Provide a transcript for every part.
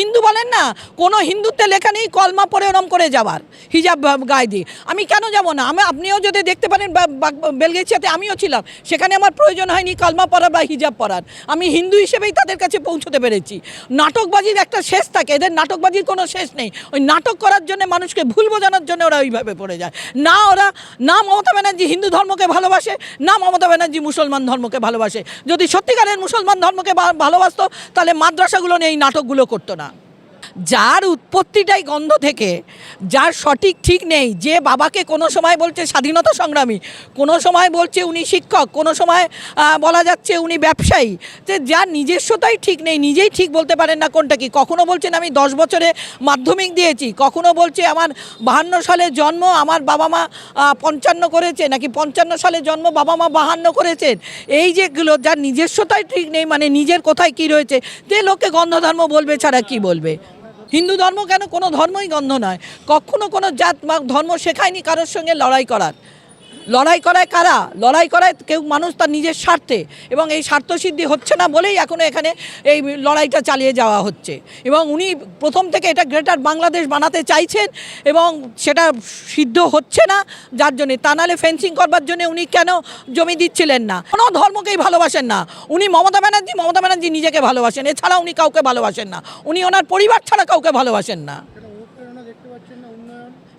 হিন্দু বলেন না, কোনো হিন্দুত্বে লেখা নেই, কলমা পরে ওরম করে যাবার, হিজাব গায়ে দিয়ে। আমি কেন যাব না? আমি, আপনিও যদি দেখতে পারেন বেলগেছিয়াতে আমিও ছিলাম, সেখানে আমার প্রয়োজন হয়নি কলমা পরার বা হিজাব পরার। আমি হিন্দু হিসেবেই তাদের কাছে পৌঁছতে পেরেছি। নাটকবাজির একটা শেষ থাকে, এদের নাটকবাজির কোনো শেষ নেই। ওই নাটক করার জন্য মানুষকে ভুল বোঝানোর জন্য ওরা ওইভাবে পড়ে যায়। না ওরা, না মমতা ব্যানার্জি হিন্দু ধর্মকে ভালোবাসে, না মমতা ব্যানার্জি মুসলমান ধর্মকে ভালোবাসে। যদি সত্যিকারের মুসলমান ধর্মকে ভালোবাসতো, তাহলে মাদ্রাসাগুলো নিয়ে এই নাটকগুলো করতো না। যার উৎপত্তিটাই গন্ধ থেকে, যার সঠিক ঠিক নেই, যে বাবাকে কোনো সময় বলছে স্বাধীনতা সংগ্রামী, কোনো সময় বলছে উনি শিক্ষক, কোনো সময় বলা যাচ্ছে উনি ব্যবসায়ী, যে যার নিজস্বতাই ঠিক নেই, নিজেই ঠিক বলতে পারেন না কোনটা কি। কখনো বলছেন আমি দশ বছরে মাধ্যমিক দিয়েছি, কখনো বলছে আমার বাহান্ন সালে জন্ম আমার বাবা মা পঞ্চান্ন করেছে, নাকি পঞ্চান্ন সালে জন্ম বাবা মা বাহান্ন করেছেন। এই যেগুলো যার নিজস্বতাই ঠিক নেই মানে নিজের কোথায় কি রয়েছে, যে লোককে গন্ধধর্ম বলবে, ছাড়া কি বলবে? হিন্দু ধর্ম কেন কোনো ধর্মই গন্ধ নয়? কখনো কোনো জাত বা ধর্ম শেখায়নি কারোর সঙ্গে লড়াই করার? লড়াই করায় কারা? লড়াই করায় কেউ মানুষ তার নিজের স্বার্থে। এবং এই স্বার্থসিদ্ধি হচ্ছে না বলেই এখনও এখানে এই লড়াইটা চালিয়ে যাওয়া হচ্ছে। এবং উনি প্রথম থেকে এটা গ্রেটার বাংলাদেশ বানাতে চাইছেন এবং সেটা সিদ্ধ হচ্ছে না, যার জন্যে তা নাহলে ফেন্সিং করবার জন্য উনি কেন জমি দিচ্ছিলেন না? কোনো ধর্মকেই ভালোবাসেন না। উনি মমতা ব্যানার্জি মমতা ব্যানার্জি নিজেকে ভালোবাসেন এছাড়া উনি কাউকে ভালোবাসেন না। উনি ওনার পরিবার ছাড়া কাউকে ভালোবাসেন না।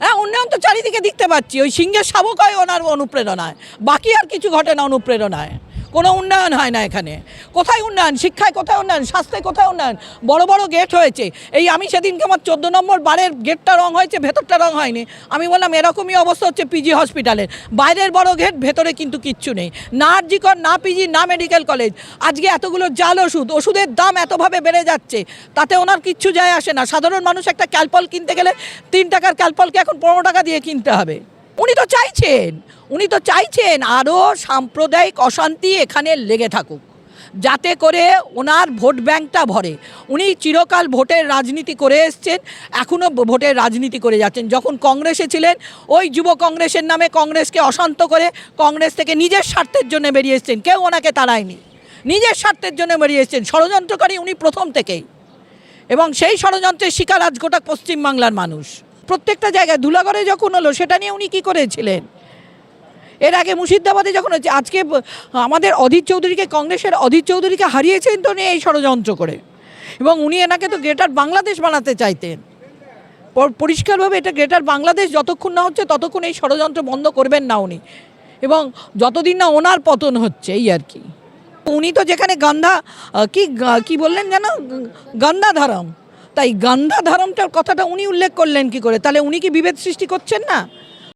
হ্যাঁ উন্নয়ন তো চারিদিকে দেখতে পাচ্ছি। ওই সিংহের শাবক হয় ওনার অনুপ্রেরণায়। বাকি আর কিছু ঘটে না অনুপ্রেরণায়। কোনো উন্নয়ন হয় না এখানে। কোথায় উন্নয়ন? শিক্ষায় কোথায় উন্নয়ন? স্বাস্থ্যে কোথায় উন্নয়ন? বড় বড় গেট হয়েছে। এই আমি সেদিনকে আমার চোদ্দ নম্বর বারের গেটটা রং হয়েছে, ভেতরটা রং হয়নি। আমি বললাম, এরকমই অবস্থা হচ্ছে পিজি হসপিটালের বাইরের বড় গেট ভেতরে কিন্তু কিচ্ছু নেই। না আরজিকর, না পিজি না মেডিকেল কলেজ আজকে এতগুলো জাল ওষুধ, ওষুধের দাম এতভাবে বেড়ে যাচ্ছে, তাতে ওনার কিচ্ছু যায় আসে না। সাধারণ মানুষ একটা ক্যালপল কিনতে গেলে তিন টাকার ক্যালপলকে এখন পনেরো টাকা দিয়ে কিনতে হবে। উনি তো চাইছেন, উনি তো চাইছেন আরও সাম্প্রদায়িক অশান্তি এখানে লেগে থাকুক, যাতে করে ওনার ভোট ব্যাংকটা ভরে। উনি চিরকাল ভোটের রাজনীতি করে এসছেন, এখনও ভোটের রাজনীতি করে যাচ্ছেন। যখন কংগ্রেসে ছিলেন, ওই যুব কংগ্রেসের নামে কংগ্রেসকে অশান্ত করে কংগ্রেস থেকে নিজের স্বার্থের জন্য বেরিয়ে এসছেন। কেউ ওনাকে তাড়ায়নি। নিজের স্বার্থের জন্য বেরিয়ে এসছেন। ষড়যন্ত্রকারী উনি প্রথম থেকেই। এবং সেই ষড়যন্ত্রের শিকার আজ গোটা পশ্চিমবাংলার মানুষ। প্রত্যেকটা জায়গায় ধুলাগড়ে যখন হলো, সেটা নিয়ে উনি কী করেছিলেন? এর আগে মুর্শিদাবাদে যখন হচ্ছে, আজকে আমাদের অধীর চৌধুরীকে, কংগ্রেসের অধীর চৌধুরীকে হারিয়েছেন তো নিয়ে এই ষড়যন্ত্র করে। এবং উনি এনাকে তো গ্রেটার বাংলাদেশ বানাতে চাইতেন। পরিষ্কারভাবে এটা গ্রেটার বাংলাদেশ যতক্ষণ না হচ্ছে, ততক্ষণ এই ষড়যন্ত্র বন্ধ করবেন না উনি। এবং যতদিন না ওনার পতন হচ্ছে, এই আর কি। উনি তো যেখানে গান্ধা কি কি বললেন যেন? গান্ধাধারম। তাই গান্ধাধারমটার কথাটা উনি উল্লেখ করলেন কি করে? তাহলে উনি কি বিভেদ সৃষ্টি করছেন না?